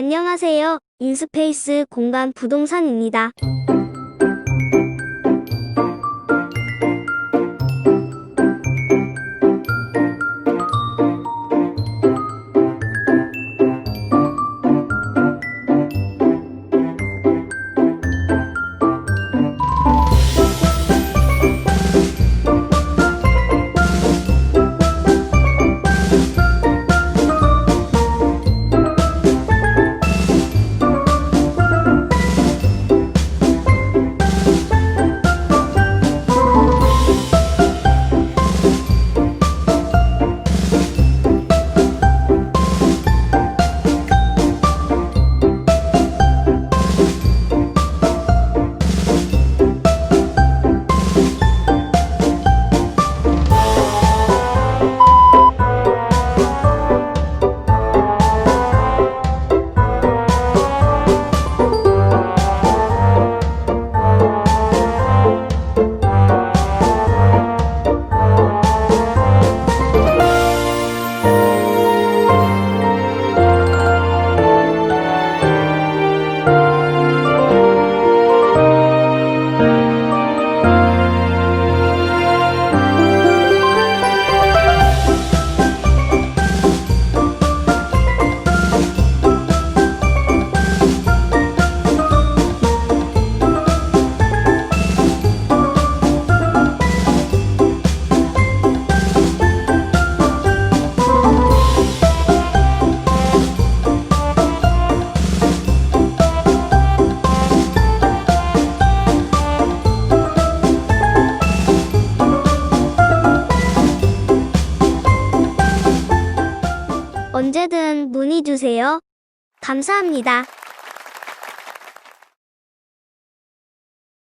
안녕하세요. 인스페이스 공간 부동산입니다. 언제든 문의 주세요. 감사합니다.